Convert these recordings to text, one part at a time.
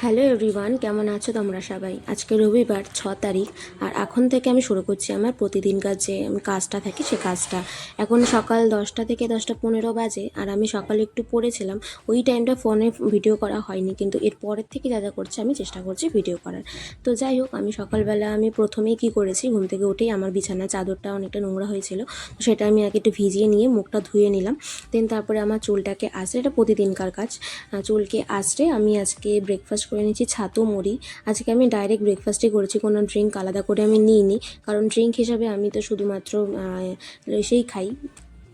Hello everyone, কেমন আছো তোমরা সবাই? আজকে রবিবার, ছ তারিখ, আর এখন থেকে আমি শুরু করছি আমার প্রতিদিনকার যে কাজটা থাকে সে কাজটা। এখন সকাল দশটা থেকে দশটা পনেরো বাজে, আর আমি সকালে একটু পড়েছিলাম, ওই টাইমটা ফোনে ভিডিও করা হয়নি, কিন্তু এর পরের থেকে যা যা করছি আমি চেষ্টা করছি ভিডিও করার। তো যাই হোক, আমি সকালবেলা আমি প্রথমেই কি করেছি, ঘুম থেকে উঠেই আমার বিছানার চাদরটা অনেকটা নোংরা হয়েছিল সেটা আমি আগে একটু ভিজিয়ে নিয়ে মুখটা ধুয়ে নিলাম দেন তারপরে আমার চুলটাকে আসলে এটা প্রতিদিনকার কাজ চুলকে আসলে আমি আজকে ব্রেকফাস্ট করে নিয়েছি, ছাতু, মুড়ি। আজকে আমি ডাইরেক্ট ব্রেকফাস্টই করেছি, কোনো ড্রিঙ্ক আলাদা করে আমি নিইনি। কারণ ড্রিঙ্ক হিসাবে আমি তো শুধুমাত্র সেই খাই,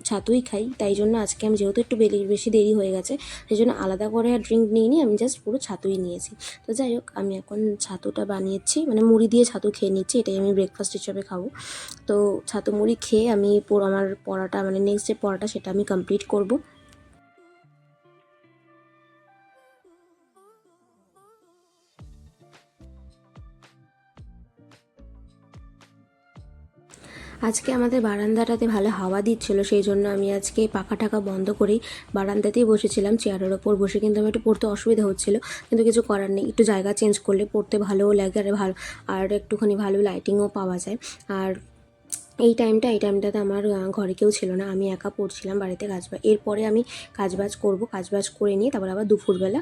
ছাতুই খাই। তাই জন্য আজকে আমি যেহেতু একটু বেলি, বেশি দেরি হয়ে গেছে, সেই জন্য আলাদা করে আর ড্রিঙ্ক নিইনি, আমি জাস্ট পুরো ছাতুই নিয়েছি। তো যাই হোক, আমি এখন ছাতুটা বানিয়েছি মানে মুড়ি দিয়ে ছাতু খেয়ে নিচ্ছি, এটাই আমি ব্রেকফাস্ট হিসাবে খাব। তো ছাতু, মুড়ি খেয়ে আমি পুরো আমার পড়াটা মানে নেক্সট যে পড়াটা, সেটা আমি কমপ্লিট করব। আজকে আমাদের বারান্দাটাতে ভালো হাওয়া দিচ্ছিল, সেই জন্য আমি আজকে পাখা টাকা বন্ধ করেই বারান্দাতেই বসেছিলাম, চেয়ারের ওপর বসে কিন্তু আমার একটু পড়তে অসুবিধা হচ্ছিল, কিন্তু কিছু করার নেই, একটু জায়গা চেঞ্জ করলে পড়তে ভালোও লাগে আর ভালো আর একটুখানি ভালো লাইটিংও পাওয়া যায়। আর এই টাইমটা এই টাইমটাতে আমার ঘরে কেউ ছিল না। আমি একা পড়ছিলাম বাড়িতে কাজবাজ এরপরে আমি কাজবাজ করব, কাজবাজ করে নিয়ে তারপর আবার দুপুরবেলা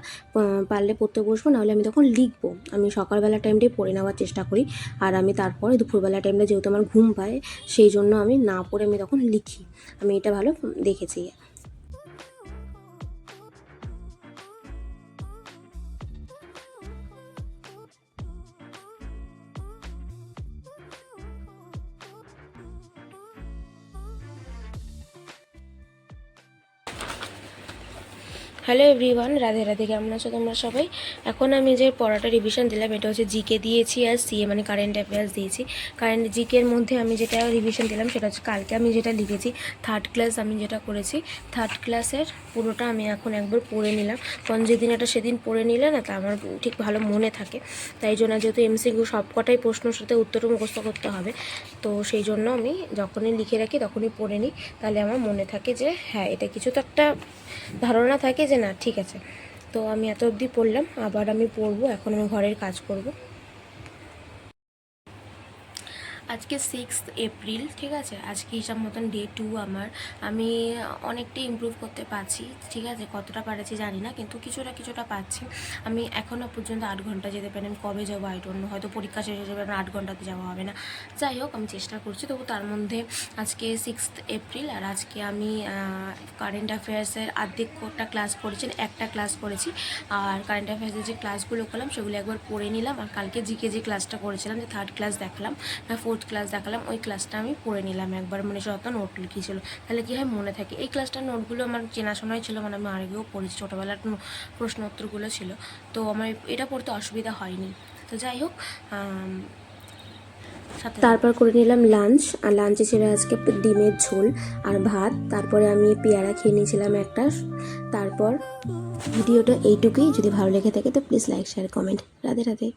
পারলে পড়তে বসবো, নাহলে আমি তখন লিখব। আমি সকালবেলা টাইমটাই পড়ে নেওয়ার চেষ্টা করি। আর আমি তারপরে দুপুরবেলা টাইমটা যেহেতু আমার ঘুম পায়, সেই জন্য আমি না পড়ে আমি তখন লিখি। আমি এটা ভালো দেখেছি। হ্যালো এভরিওয়ান রাধে রাধে, কেমন আছো তোমরা সবাই? এখন আমি যে পড়াটা রিভিশন দিলাম, এটা হচ্ছে জিকে দিয়েছি আর সিএ মানে কারেন্ট অ্যাফেয়ার্স দিয়েছি। কারেন্ট জিকের মধ্যে আমি যেটা রিভিশন দিলাম, সেটা হচ্ছে কালকে আমি যেটা লিখেছি থার্ড ক্লাস আমি যেটা করেছি থার্ড ক্লাসের পুরোটা আমি এখন একবার পড়ে নিলাম। কারণ যেদিন এটা সেদিন পড়ে নিলে না, তা আমার ঠিক ভালো মনে থাকে। তাই জন্য যেহেতু এমসিকিউ সবকটাই প্রশ্নের সাথে উত্তর মুখস্থ করতে হবে, তো সেই জন্য আমি যখনই লিখে রাখি তখনই পড়ে নিই। তাহলে আমার মনে থাকে যে হ্যাঁ এটা কিছু তো একটা ধারণা থাকে যে না, ঠিক আছে। তো আমি এত অবধি পড়লাম, আবার আমি পড়ব, এখন আমি ঘরের কাজ করব। আজকে সিক্স এপ্রিল ঠিক আছে? আজকে হিসাব মতন ডে টু আমার। আমি অনেকটাই ইমপ্রুভ করতে পারছি, ঠিক আছে? কতটা পারেছি জানি না, কিন্তু কিছুটা কিছুটা পাচ্ছি আমি এখনও পর্যন্ত আট ঘণ্টা যেতে পারি, আমি কবে যাব আই ডোন্ট হয়তো পরীক্ষা শেষ হয়ে যাবে আট ঘন্টাতে যাওয়া হবে না। যাই হোক, আমি চেষ্টা করছি, তবু তার মধ্যে আজকে সিক্স এপ্রিল আর আজকে আমি কারেন্ট অ্যাফেয়ার্সের অর্ধেকটা ক্লাস করেছি একটা ক্লাস করেছি আর কারেন্ট অ্যাফেয়ার্সের যে ক্লাসগুলো করলাম, সেগুলো একবার পড়ে নিলাম, আর কালকে জিকে যে ক্লাসটা করেছিলাম, যে থার্ড ক্লাস দেখলাম। না ফোর্থ ক্লাস দেখালাম, ওই ক্লাসটা আমি পড়ে নিলাম একবার মানে যত নোট লিখিয়েছিল তাহলে কী হয়, মনে থাকে, এই ক্লাসটার নোটগুলো আমার চেনাশোনাই ছিল মানে আমি আগেও পড়েছি, ছোটোবেলার প্রশ্ন উত্তরগুলো ছিল। তো আমার এটা পড়তে অসুবিধা হয়নি। তো যাই হোক তারপর করে নিলাম লাঞ্চ আর লাঞ্চে ছিল আজকে ডিমের ঝোল আর ভাত। তারপরে আমি পেয়ারা খেয়ে নিয়েছিলাম একটা। তারপর ভিডিওটা এইটুকুই। যদি ভালো লেগে থাকে তো please like share comment Radhe Radhe.